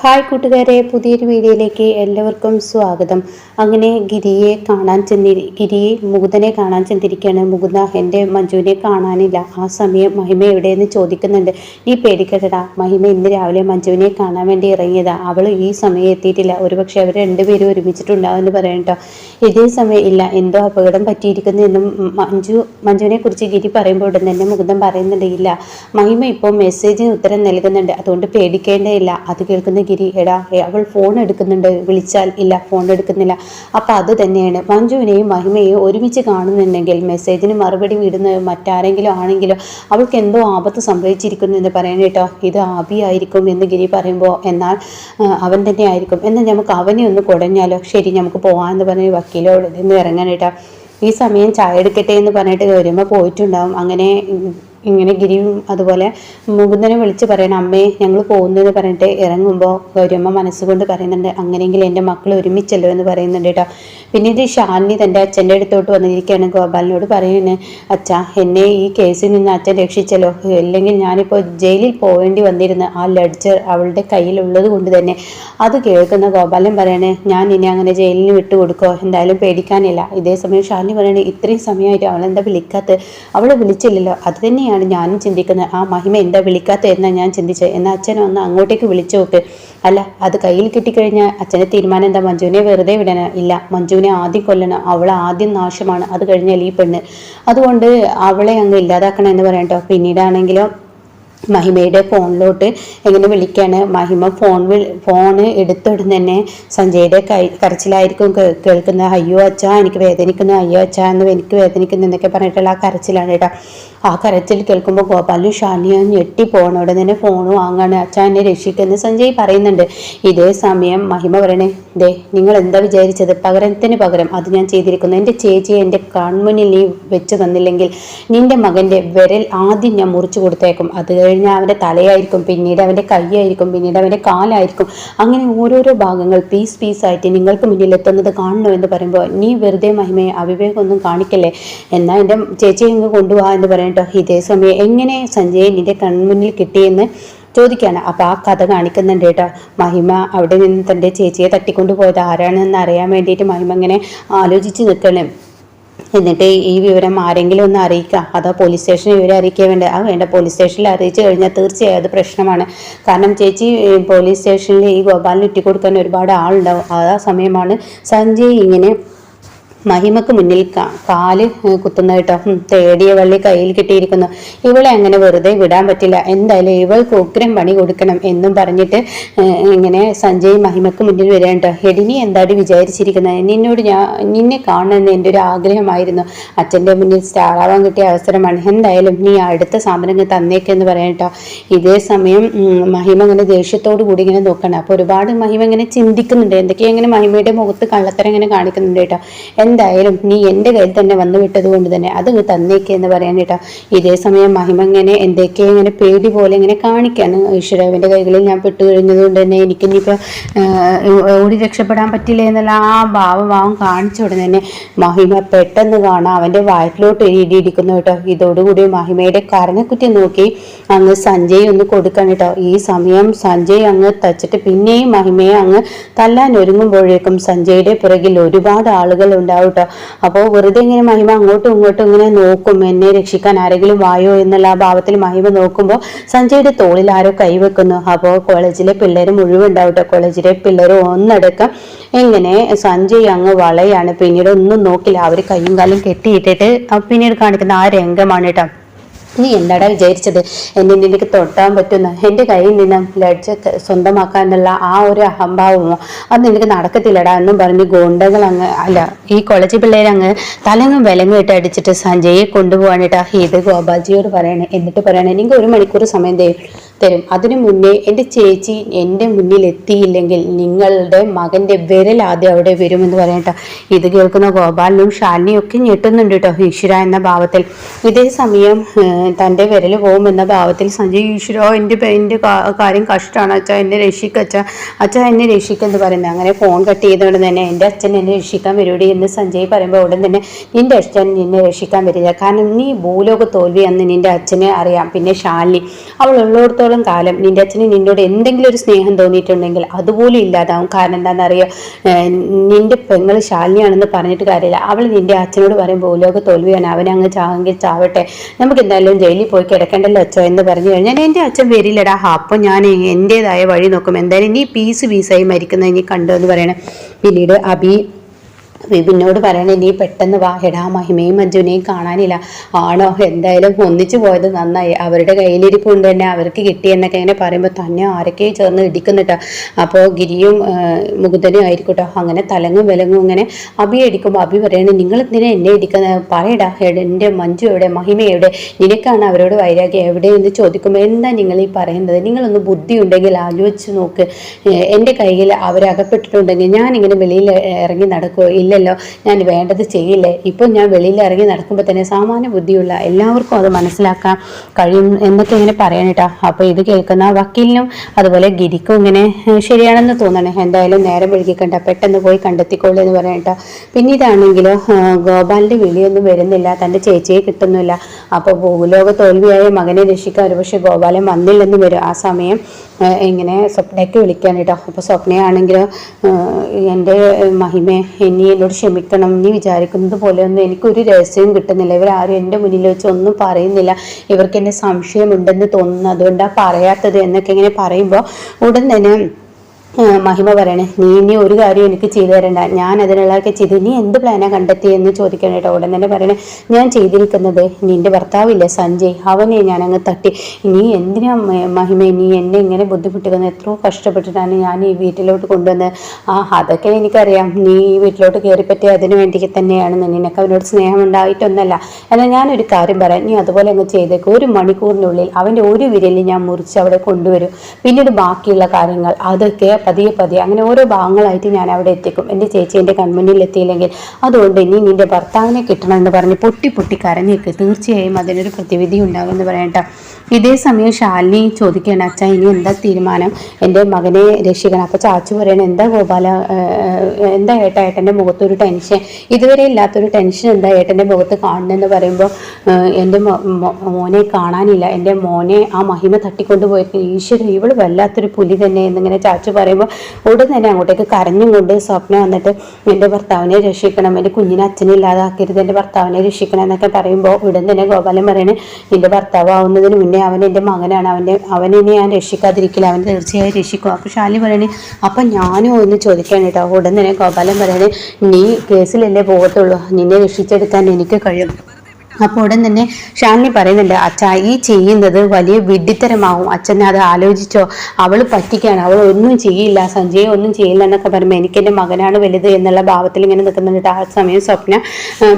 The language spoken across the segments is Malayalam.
ഹായ് കൂട്ടുകാരെ പുതിയൊരു വീഡിയോയിലേക്ക് എല്ലാവർക്കും സ്വാഗതം. അങ്ങനെ ഗിരിയെ കാണാൻ ചെന്നി ഗിരിയെ മുകുന്ദനെ കാണാൻ ചെന്നിരിക്കുകയാണ്. മുകുന്ദ എന്റെ മഞ്ജുവിനെ കാണാനില്ല. ആ സമയം മഹിമ എവിടെയെന്ന് ചോദിക്കുന്നുണ്ട്. നീ പേടിക്കട്ടടാ മഹിമ ഇന്ന് രാവിലെ മഞ്ജുവിനെ കാണാൻ വേണ്ടി ഇറങ്ങിയതാ. അവൾ ഈ സമയം എത്തിയിട്ടില്ല. ഒരുപക്ഷെ അവർ രണ്ടുപേരും ഒരുമിച്ചിട്ടുണ്ടാവും എന്ന് പറയട്ടോ ഇതേ സമയം ഇല്ല. എന്തോ അപകടം പറ്റിയിരിക്കുന്നു എന്നും മഞ്ജു മഞ്ജുവിനെ കുറിച്ച് ഗിരി പറയുമ്പോൾ ഉടൻ തന്നെ മുകുന്ദൻ പറയുന്നുണ്ട് ഇല്ല. മഹിമ ഇപ്പോൾ മെസ്സേജിന് ഉത്തരം നൽകുന്നുണ്ട്. അതുകൊണ്ട് പേടിക്കേണ്ടതില്ല അത് കേൾക്കുന്ന ഗിരി എടാ അവൾ ഫോൺ എടുക്കുന്നുണ്ട് വിളിച്ചാൽ ഇല്ല ഫോൺ എടുക്കുന്നില്ല. അപ്പം അത് തന്നെയാണ്. മഞ്ജുവിനെയും മഹിമയെയും ഒരുമിച്ച് കാണുന്നുണ്ടെങ്കിൽ മെസ്സേജിന് മറുപടി വിടുന്ന മറ്റാരെങ്കിലും ആണെങ്കിലോ അവൾക്ക് എന്തോ ആപത്ത് സംഭവിച്ചിരിക്കുന്നു എന്ന് പറയാൻ കേട്ടോ. ഇത് ആബി ആയിരിക്കും എന്ന് ഗിരി പറയുമ്പോൾ എന്നാൽ അവൻ തന്നെ ആയിരിക്കും. എന്നാൽ നമുക്ക് അവനെ ഒന്ന് കുടഞ്ഞാലോ? ശരി നമുക്ക് പോകാമെന്ന് പറഞ്ഞ് വക്കീലോട് നിന്ന് ഇറങ്ങാൻ കേട്ടോ. ഈ സമയം ചായ എടുക്കട്ടെ എന്ന് പറഞ്ഞിട്ട് വരുമ്പോൾ പോയിട്ടുണ്ടാവും. അങ്ങനെ ഇങ്ങനെ ഗിരിയും അതുപോലെ മുകുന്ദനെ വിളിച്ച് പറയണം അമ്മേ ഞങ്ങൾ പോകുന്നു എന്ന് പറഞ്ഞിട്ട് ഇറങ്ങുമ്പോൾ ഗൗരിയമ്മ മനസ്സുകൊണ്ട് പറയുന്നുണ്ട് അങ്ങനെയെങ്കിൽ എന്റെ മക്കൾ ഒരുമിച്ചല്ലോ എന്ന് പറയുന്നുണ്ട് കേട്ടോ പിന്നീട് ഷാലിനി തന്റെ അച്ഛന്റെ അടുത്തോട്ട് വന്നിരിക്കുകയാണ്. ഗോപാലിനോട് പറയുന്നത് അച്ഛ എന്നെ ഈ കേസിൽ നിന്ന് അച്ഛൻ രക്ഷിച്ചല്ലോ. അല്ലെങ്കിൽ ഞാനിപ്പോൾ ജയിലിൽ പോവേണ്ടി വന്നിരുന്ന ആ ലഡ്ജർ അവളുടെ കയ്യിലുള്ളത് കൊണ്ട് തന്നെ. അത് കേൾക്കുന്ന ഗോപാലൻ പറയണേ ഞാൻ ഇനി അങ്ങനെ ജയിലിന് വിട്ടുകൊടുക്കോ? എന്തായാലും പേടിക്കാനില്ല. ഇതേ സമയം ഷാലിനി പറയണേ ഇത്രയും സമയമായിട്ട് അവളെന്താ വിളിക്കാത്ത? അവളെ വിളിച്ചില്ലല്ലോ. അത് തന്നെയാണ് ഞാനും ചിന്തിക്കുന്നത്. ആ മഹിമ എന്താ വിളിക്കാത്ത എന്നാണ് ഞാൻ ചിന്തിച്ചത്. എന്നാൽ അച്ഛനെ ഒന്ന് അങ്ങോട്ടേക്ക് വിളിച്ചു നോക്ക്. അല്ല അത് കയ്യിൽ കിട്ടിക്കഴിഞ്ഞാൽ അച്ഛന്റെ തീരുമാനം എന്താ? മഞ്ജുവിനെ വെറുതെ വിടണ? ഇല്ല മഞ്ജുവിനെ ആദ്യം കൊല്ലണം. അവൾ ആദ്യം നാശമാണ്. അത് കഴിഞ്ഞാൽ ഈ പെണ്ണ്. അതുകൊണ്ട് അവളെ അങ്ങ് ഇല്ലാതാക്കണം എന്ന് പറയട്ടോ പിന്നീടാണെങ്കിലോ മഹിമയുടെ ഫോണിലോട്ട് എങ്ങനെ വിളിക്കാണ്? മഹിമ ഫോൺ ഫോണ് എടുത്തിടുന്ന തന്നെ സഞ്ജയുടെ കൈ കരച്ചിലായിരിക്കും കേൾക്കുന്നത്. അയ്യോ അച്ഛാ എനിക്ക് വേദനിക്കുന്നു. അയ്യോ അച്ഛാ എന്ന് എനിക്ക് വേദനിക്കുന്നു എന്നൊക്കെ പറഞ്ഞിട്ടുള്ള ആ കരച്ചിലാണ് കേട്ടോ. ആ കരച്ചിൽ കേൾക്കുമ്പോൾ ഗോപാലും ഷാനിയും ഞെട്ടി പോകണം തന്നെ ഫോൺ വാങ്ങാണ്. അച്ഛാ എന്നെ രക്ഷിക്കുന്നു സഞ്ജയ് പറയുന്നുണ്ട്. ഇതേ സമയം മഹിമ പറയണേ ദേ നിങ്ങൾ എന്താ വിചാരിച്ചത്? പകരത്തിന് പകരം അത് ഞാൻ ചെയ്തിരിക്കുന്നു. എന്റെ ചേച്ചിയെ എന്റെ കൺമുന്നിൽ നീ വെച്ച് തന്നില്ലെങ്കിൽ നിന്റെ മകന്റെ വിരൽ ആദ്യം ഞാൻ മുറിച്ചു കൊടുത്തേക്കും. അത് കഴിഞ്ഞാൽ അവന്റെ തലയായിരിക്കും പിന്നീട് അവന്റെ കൈയായിരിക്കും പിന്നീട് അവന്റെ കാലായിരിക്കും. അങ്ങനെ ഓരോരോ ഭാഗങ്ങൾ പീസ് പീസായിട്ട് നിങ്ങൾക്ക് മുന്നിൽ എത്തുന്നത് കാണണോ എന്ന് പറയുമ്പോൾ നീ വെറുതെ മഹിമയെ അവിവേകമൊന്നും കാണിക്കല്ലേ? എന്നാൽ എന്റെ ചേച്ചി ഇങ്ങ് കൊണ്ടുപോകാം എന്ന് പറയട്ടോ ഇതേ സമയം എങ്ങനെ സഞ്ജയ് നിന്റെ കൺമുന്നിൽ കിട്ടിയെന്ന് ചോദിക്കുകയാണ്. അപ്പോൾ ആ കഥ കാണിക്കുന്നുണ്ട് കേട്ടോ. മഹിമ അവിടെ നിന്ന് തന്റെ ചേച്ചിയെ തട്ടിക്കൊണ്ടു പോയത് ആരാണെന്ന് അറിയാൻ വേണ്ടിയിട്ട് മഹിമ ഇങ്ങനെ ആലോചിച്ച് നിൽക്കണേ എന്നിട്ട് ഈ വിവരം ആരെങ്കിലും ഒന്ന് അറിയിക്കാം. അതോ പോലീസ് സ്റ്റേഷനിൽ വിവരം അറിയിക്കാൻ വേണ്ട? ആ വേണ്ട. പോലീസ് സ്റ്റേഷനിൽ അറിയിച്ചു കഴിഞ്ഞാൽ തീർച്ചയായും അത് പ്രശ്നമാണ്. കാരണം ചേച്ചി പോലീസ് സ്റ്റേഷനിൽ ഈ ഗോപാലിന് ഇട്ടിക്കൊടുക്കാൻ ഒരുപാട് ആളുണ്ടാവും. ആ സമയമാണ് സഞ്ജയ് ഇങ്ങനെ മഹിമക്ക് മുന്നിൽ കാൽ കുത്തുന്ന കേട്ടോ. തേടിയ വള്ളി കയ്യിൽ കിട്ടിയിരിക്കുന്നു. ഇവളെ അങ്ങനെ വെറുതെ വിടാൻ പറ്റില്ല. എന്തായാലും ഇവൾക്ക് ഉഗ്രം പണി കൊടുക്കണം എന്നും പറഞ്ഞിട്ട് ഇങ്ങനെ സഞ്ജയ് മഹിമക്ക് മുന്നിൽ വരാൻ കേട്ടോ. എടിനി എന്താടി വിചാരിച്ചിരിക്കുന്നത് നിന്നോട് ഞാൻ നിന്നെ കാണണമെന്ന് എന്റെ ഒരു ആഗ്രഹമായിരുന്നു. അച്ഛന്റെ മുന്നിൽ സ്റ്റാർ ആവാൻ കിട്ടിയ അവസരമാണ്. എന്തായാലും നീ അടുത്ത സാധനങ്ങൾ തന്നേക്കെന്ന് പറയാൻ കേട്ടോ. ഇതേ സമയം മഹിമ ഇങ്ങനെ ദേഷ്യത്തോടു കൂടി ഇങ്ങനെ നോക്കണം. അപ്പോൾ ഒരുപാട് മഹിമ ഇങ്ങനെ ചിന്തിക്കുന്നുണ്ട്. എന്തൊക്കെയാ ഇങ്ങനെ മഹിമയുടെ മുഖത്ത് കള്ളത്തരം ഇങ്ങനെ കാണിക്കുന്നുണ്ട് കേട്ടോ. എന്തായാലും നീ എന്റെ കയ്യിൽ തന്നെ വന്നു വിട്ടത് കൊണ്ട് തന്നെ അത് തന്നേക്ക് എന്ന് പറയാൻ കേട്ടോ. ഇതേ സമയം മഹിമ ഇങ്ങനെ എന്തൊക്കെ ഇങ്ങനെ പേടി പോലെ ഇങ്ങനെ കാണിക്കാണ്. ഈശ്വരവിന്റെ കൈകളിൽ ഞാൻ പെട്ടു കഴിഞ്ഞത് കൊണ്ട് തന്നെ എനിക്കിനിപ്പോൾ ഓടി രക്ഷപ്പെടാൻ പറ്റില്ല എന്നുള്ള ആ ഭാവഭാവം കാണിച്ച ഉടനെ തന്നെ മഹിമ പെട്ടെന്ന് കാണാം അവന്റെ വയറ്റിലോട്ട് എഴുതിയിരിക്കുന്നു കേട്ടോ. ഇതോടുകൂടി മഹിമയുടെ കരഞ്ഞക്കുറ്റി നോക്കി അങ്ങ് സഞ്ജയ് ഒന്ന് കൊടുക്കാൻ കേട്ടോ. ഈ സമയം സഞ്ജയ് അങ്ങ് തച്ചിട്ട് പിന്നെയും മഹിമയെ അങ്ങ് തല്ലാൻ ഒരുങ്ങുമ്പോഴേക്കും സഞ്ജയുടെ പുറകിൽ ഒരുപാട് ആളുകൾ ഉണ്ടാവും കേട്ടോ അപ്പോൾ വെറുതെ ഇങ്ങനെ മഹിമ അങ്ങോട്ടും ഇങ്ങോട്ടും ഇങ്ങനെ നോക്കും എന്നെ രക്ഷിക്കാൻ ആരെങ്കിലും വായോ എന്നുള്ള ആ ഭാവത്തിൽ മഹിമ നോക്കുമ്പോൾ സഞ്ജയുടെ തോളിൽ ആരോ കൈവെക്കുന്നു അപ്പോൾ കോളേജിലെ പിള്ളേർ മുഴുവൻ ഉണ്ടാവും കേട്ടോ കോളേജിലെ പിള്ളേർ ഒന്നടക്കം എങ്ങനെ സഞ്ജയ് അങ്ങ് വളയാണ്. പിന്നീട് ഒന്നും നോക്കില്ല. അവർ കയ്യും കാലും കെട്ടിയിട്ടിട്ട് പിന്നീട് കാണിക്കുന്ന ആ രംഗമാണ് കേട്ടോ. നീ എന്താടാ വിചാരിച്ചത്? എന്നെ നിനക്ക് തൊട്ടാൻ പറ്റുന്ന? എന്റെ കയ്യിൽ നിന്ന് ലഡ്ജ് സ്വന്തമാക്കാനുള്ള ആ ഒരു അഹംഭാവമോ? അത് നിനക്ക് നടക്കത്തില്ലടാ എന്നും പറഞ്ഞ് ഗോണ്ടകൾ അങ്ങ് അല്ല ഈ കോളേജ് പിള്ളേർ അങ്ങ് തലങ്ങും ഇട്ട് അടിച്ചിട്ട് സഞ്ജയെ കൊണ്ടുപോകാനിട്ടാ ഇത് ഗോപാൽജിയോട് പറയണേ. എന്നിട്ട് പറയണേ നിങ്ങൾക്ക് ഒരു മണിക്കൂർ സമയം തരും തരും. അതിനു മുന്നേ എന്റെ ചേച്ചി എന്റെ മുന്നിൽ എത്തിയില്ലെങ്കിൽ നിങ്ങളുടെ മകന്റെ വിരൽ ആദ്യം അവിടെ വരുമെന്ന് പറയട്ടോ ഇത് കേൾക്കുന്ന ഗോപാലിനും ഷാലിനിയും ഒക്കെ ഞെട്ടുന്നുണ്ട് കേട്ടോ ഈശ്വര എന്ന ഭാവത്തിൽ. ഇതേ സമയം തന്റെ വിരൽ പോകുമെന്ന ഭാവത്തിൽ സഞ്ജയ് ഈശ്വര എന്റെ എന്റെ കാര്യം കഷ്ടമാണ് അച്ഛ എന്നെ രക്ഷിക്കുക അച്ഛ. അച്ഛ എന്നെ രക്ഷിക്കെന്ന് പറയുന്നത്. അങ്ങനെ ഫോൺ കട്ട് ചെയ്തുകൊണ്ട് തന്നെ എന്റെ അച്ഛൻ എന്നെ രക്ഷിക്കാൻ വരുവിടെ എന്ന് സഞ്ജയ് പറയുമ്പോൾ ഉടൻ തന്നെ നിന്റെ അച്ഛൻ നിന്നെ രക്ഷിക്കാൻ വരില്ല. കാരണം നീ ഭൂലോക തോൽവി എന്ന് നിന്റെ അച്ഛനെ അറിയാം. പിന്നെ ഷാലിനി അവൾ ഉള്ളിടത്തോളം ഇത്രത്തോളം കാലം നിന്റെ അച്ഛന് നിന്നോട് എന്തെങ്കിലും ഒരു സ്നേഹം തോന്നിയിട്ടുണ്ടെങ്കിൽ അതുപോലും ഇല്ലാതാവും. കാരണം എന്താണെന്നറിയോ? നിന്റെ പെങ്ങൾ ശാലിനിയാണെന്ന് പറഞ്ഞിട്ട് കാര്യമില്ല. അവൾ നിന്റെ അച്ഛനോട് പറയും ഭൂലോക തോൽവിയാണ്. അവനെ അങ്ങ് ചാവെങ്കിൽ ചാവട്ടെ. നമുക്ക് എന്തായാലും ജയിലിൽ പോയി കിടക്കേണ്ടല്ലോ അച്ഛോ എന്ന് പറഞ്ഞു കഴിഞ്ഞാൽ എന്റെ അച്ഛൻ വരില്ലടാ. അപ്പം ഞാൻ എന്റെതായ വഴി നോക്കും. എന്തായാലും നീ പീസ് പീസായി മരിക്കുന്ന ഇനി കണ്ടു എന്ന് പറയണേ. പിന്നീട് അബി വിപിനോട് പറയണേ നീ പെട്ടെന്ന് വാ എടാ മഹിമയും മഞ്ജുവിനെയും കാണാനില്ല. ആണോ? എന്തായാലും ഒന്നിച്ചു പോയത് നന്നായി. അവരുടെ കയ്യിലിരിപ്പുണ്ട് തന്നെ അവർക്ക് കിട്ടി എന്നൊക്കെ ഇങ്ങനെ പറയുമ്പോൾ തന്നെ ആരൊക്കെയും ചേർന്ന് ഇടിക്കുന്നിട്ടാ. അപ്പോൾ ഗിരിയും മുകുന്ദനും ആയിരിക്കട്ടോ. അങ്ങനെ തലങ്ങും വിലങ്ങും ഇങ്ങനെ അബി അടിക്കുമ്പോൾ അബി പറയണേ നിങ്ങൾ എന്തിനാ എന്നെ ഇടിക്കുന്നത് പറയടാ എന്റെ മഞ്ജു എവിടെ മഹിമ എവിടെ? നിനക്കാണ് അവരോട് വൈരാഗ്യം. എവിടെ എന്ന് ചോദിക്കുമ്പോൾ എന്താ നിങ്ങൾ ഈ പറയുന്നത് നിങ്ങളൊന്ന് ബുദ്ധി ഉണ്ടെങ്കിൽ ആലോചിച്ച് നോക്ക്. എന്റെ കയ്യിൽ അവരകപ്പെട്ടിട്ടുണ്ടെങ്കിൽ ഞാൻ ഇങ്ങനെ വെളിയിൽ ഇറങ്ങി നടക്കുമോ ഇല്ലല്ലോ. ഞാൻ വേണ്ടത് ചെയ്യില്ലേ? ഇപ്പം ഞാൻ വെളിയിൽ ഇറങ്ങി നടക്കുമ്പോൾ തന്നെ സാമാന്യ ബുദ്ധിയുള്ള എല്ലാവർക്കും അത് മനസ്സിലാക്കാൻ കഴിയും എന്നൊക്കെ ഇങ്ങനെ പറയണേട്ടാ അപ്പോൾ ഇത് കേൾക്കുന്ന വക്കീലിനും അതുപോലെ ഗിരിക്കും ഇങ്ങനെ ശരിയാണെന്ന് തോന്നണേ. എന്തായാലും നേരം വൈകിക്കണ്ട പെട്ടെന്ന് പോയി കണ്ടെത്തിക്കോളൂ എന്ന് പറയട്ടോ പിന്നീടാണെങ്കിലോ ഗോപാലിന്റെ വിളിയൊന്നും വരുന്നില്ല. തന്റെ ചേച്ചിയെ കിട്ടുന്നില്ല. അപ്പോൾ ഭൂലോക തോൽവിയായ മകനെ രക്ഷിക്കാൻ ഒരുപക്ഷെ ഗോപാലൻ വന്നില്ലെന്ന് വരും ആ സമയം. ഇങ്ങനെ സ്വപ്നയ്ക്ക് വിളിക്കാൻ കേട്ടോ അപ്പോൾ സ്വപ്നയാണെങ്കിൽ എന്റെ മഹിമ ഇനി എന്നോട് ക്ഷമിക്കണം നീ വിചാരിക്കുന്നത് പോലെയൊന്നും എനിക്കൊരു രഹസ്യവും കിട്ടുന്നില്ല. ഇവരാരും എന്റെ മുന്നിൽ വെച്ച് ഒന്നും പറയുന്നില്ല. ഇവർക്ക് എന്നെ സംശയമുണ്ടെന്ന് തോന്നുന്നു. അതുകൊണ്ടാണ് പറയാത്തത് എന്നൊക്കെ ഇങ്ങനെ പറയുമ്പോൾ ഉടൻ തന്നെ മഹിമ പറയണേ. നീ ഇനി ഒരു കാര്യം എനിക്ക് ചെയ്തു തരണ്ട. ഞാൻ അതിനുള്ളതൊക്കെ ചെയ്ത്. നീ എന്ത് പ്ലാനാ കണ്ടെത്തി എന്ന് ചോദിക്കണം കേട്ടോ. ഉടൻ തന്നെ പറയണേ. ഞാൻ ചെയ്തിരിക്കുന്നത് നിന്റെ ഭർത്താവില്ലേ സഞ്ജയ്. അവനെ ഞാൻ അങ്ങ് തട്ടി. നീ എന്തിനാ മഹിമ നീ എന്നെ ഇങ്ങനെ ബുദ്ധിമുട്ടിക്കുന്നത്? എത്രയോ കഷ്ടപ്പെട്ടിട്ടാണ് ഞാൻ ഈ വീട്ടിലോട്ട് കൊണ്ടുവന്നത്. ആ അതൊക്കെ എനിക്കറിയാം. നീ ഈ വീട്ടിലോട്ട് കയറിപ്പറ്റി അതിനു വേണ്ടി തന്നെയാണ്. നിനക്ക് അവനോട് സ്നേഹം ഉണ്ടായിട്ടൊന്നല്ല എന്നാൽ ഞാനൊരു കാര്യം പറയാം. നീ അതുപോലെ അങ്ങ് ചെയ്തേക്കും. ഒരു മണിക്കൂറിനുള്ളിൽ അവന്റെ ഒരു വിരലിൽ ഞാൻ മുറിച്ച് അവിടെ കൊണ്ടുവരും. പിന്നീട് ബാക്കിയുള്ള കാര്യങ്ങൾ അതൊക്കെ പതിയെ പതിയെ അങ്ങനെ ഓരോ ഭാഗങ്ങളായിട്ട് ഞാൻ അവിടെ എത്തിക്കും. എന്റെ ചേച്ചി എന്റെ കൺമുന്നിൽ എത്തിയില്ലെങ്കിൽ അതുകൊണ്ട് ഇനി നിന്റെ ഭർത്താവിനെ കിട്ടണമെന്ന് പറഞ്ഞ് പൊട്ടി പൊട്ടി കരഞ്ഞേക്ക്. തീർച്ചയായും അതിനൊരു പ്രതിവിധി ഉണ്ടാകും ഉണ്ടാകുമെന്ന് പറയട്ടെ ഇതേ സമയം ശാലിനി ചോദിക്കുകയാണ് അച്ഛ ഇനി എന്താ തീരുമാനം? എന്റെ മകനെ രക്ഷിക്കണം. അപ്പോൾ ചാച്ചു പറയണം എന്താ ഗോപാല എന്താ ഏട്ടാ ഏട്ടന്റെ മുഖത്തൊരു ടെൻഷൻ? ഇതുവരെ ഇല്ലാത്തൊരു ടെൻഷൻ എന്താ ഏട്ടന്റെ മുഖത്ത് കാണണമെന്ന് പറയുമ്പോൾ എന്റെ മോനെ കാണാനില്ല. എന്റെ മോനെ ആ മഹിമ തട്ടിക്കൊണ്ടുപോയിരിക്കും ഈശ്വരൻ ഇവൾ വല്ലാത്തൊരു പുലി തന്നെ എന്നിങ്ങനെ ചാച്ചു പറയുമ്പോൾ ഉടൻ തന്നെ അങ്ങോട്ടേക്ക് കരഞ്ഞും കൊണ്ട് സ്വപ്ന വന്നിട്ട് എന്റെ ഭർത്താവിനെ രക്ഷിക്കണം എന്റെ കുഞ്ഞിനെ അച്ഛനെ ഇല്ലാതാക്കരുത് എന്റെ ഭർത്താവിനെ രക്ഷിക്കണം എന്നൊക്കെ പറയുമ്പോൾ ഉടൻ തന്നെ ഗോപാലൻ പറയണേ എന്റെ ഭർത്താവ് ആവുന്നതിന് മുന്നേ അവൻ എന്റെ മകനാണ് അവന്റെ അവനെ ഞാൻ രക്ഷിക്കാതിരിക്കില്ല അവൻ തീർച്ചയായും രക്ഷിക്കും. അപ്പോൾ ശാലി പറയണേ അപ്പം ഞാനും ഒന്ന് ചോദിക്കാൻ കേട്ടോ. ഉടൻ തന്നെ ഗോപാലൻ പറയണേ നീ കേസിലല്ലേ പോകത്തുള്ളൂ നിന്നെ രക്ഷിച്ചെടുക്കാൻ എനിക്ക് കഴിയും. അപ്പോൾ ഉടൻ തന്നെ ഷാലിനി പറയുന്നുണ്ട് അച്ഛാ ഈ ചെയ്യുന്നത് വലിയ വിഡിത്തരമാവും അച്ഛനെ അത് ആലോചിച്ചോ. അവൾ പറ്റിക്കാണ്. അവൾ ഒന്നും ചെയ്യില്ല. സഞ്ജയ് ഒന്നും ചെയ്യില്ല എന്നൊക്കെ പറയുമ്പോൾ എനിക്ക് എന്റെ മകനാണ് വലുത് എന്നുള്ള ഭാവത്തിൽ ഇങ്ങനെ നിൽക്കുന്നുണ്ട് ആ സമയം സ്വപ്ന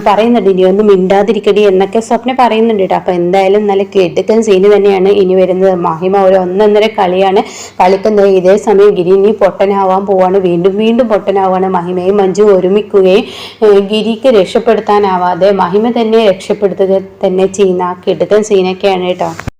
പറയുന്നുണ്ട് ഇനി ഒന്നും മിണ്ടാതിരിക്കടി എന്നൊക്കെ സ്വപ്ന പറയുന്നുണ്ട് കേട്ടോ. അപ്പോൾ എന്തായാലും നല്ല കെടുക്കൻ സീന് തന്നെയാണ് ഇനി വരുന്നത്. മഹിമ ഒരു ഒന്നൊന്നര കളിയാണ് കളിക്കുന്നത്. ഇതേ സമയം ഗിരി ഇനി പൊട്ടനാവാൻ പോവാണ്. വീണ്ടും വീണ്ടും പൊട്ടനാവാണ്. മഹിമയും മഞ്ജു ഒരുമിക്കുകയും ഗിരിക്ക് രക്ഷപ്പെടുത്താനാവാതെ മഹിമ തന്നെ രക്ഷപ്പെടുത്തുക തന്നെ ചെയ്യുന്ന കിടുക്കൻ സീനൊക്കെയാണ് കേട്ടോ.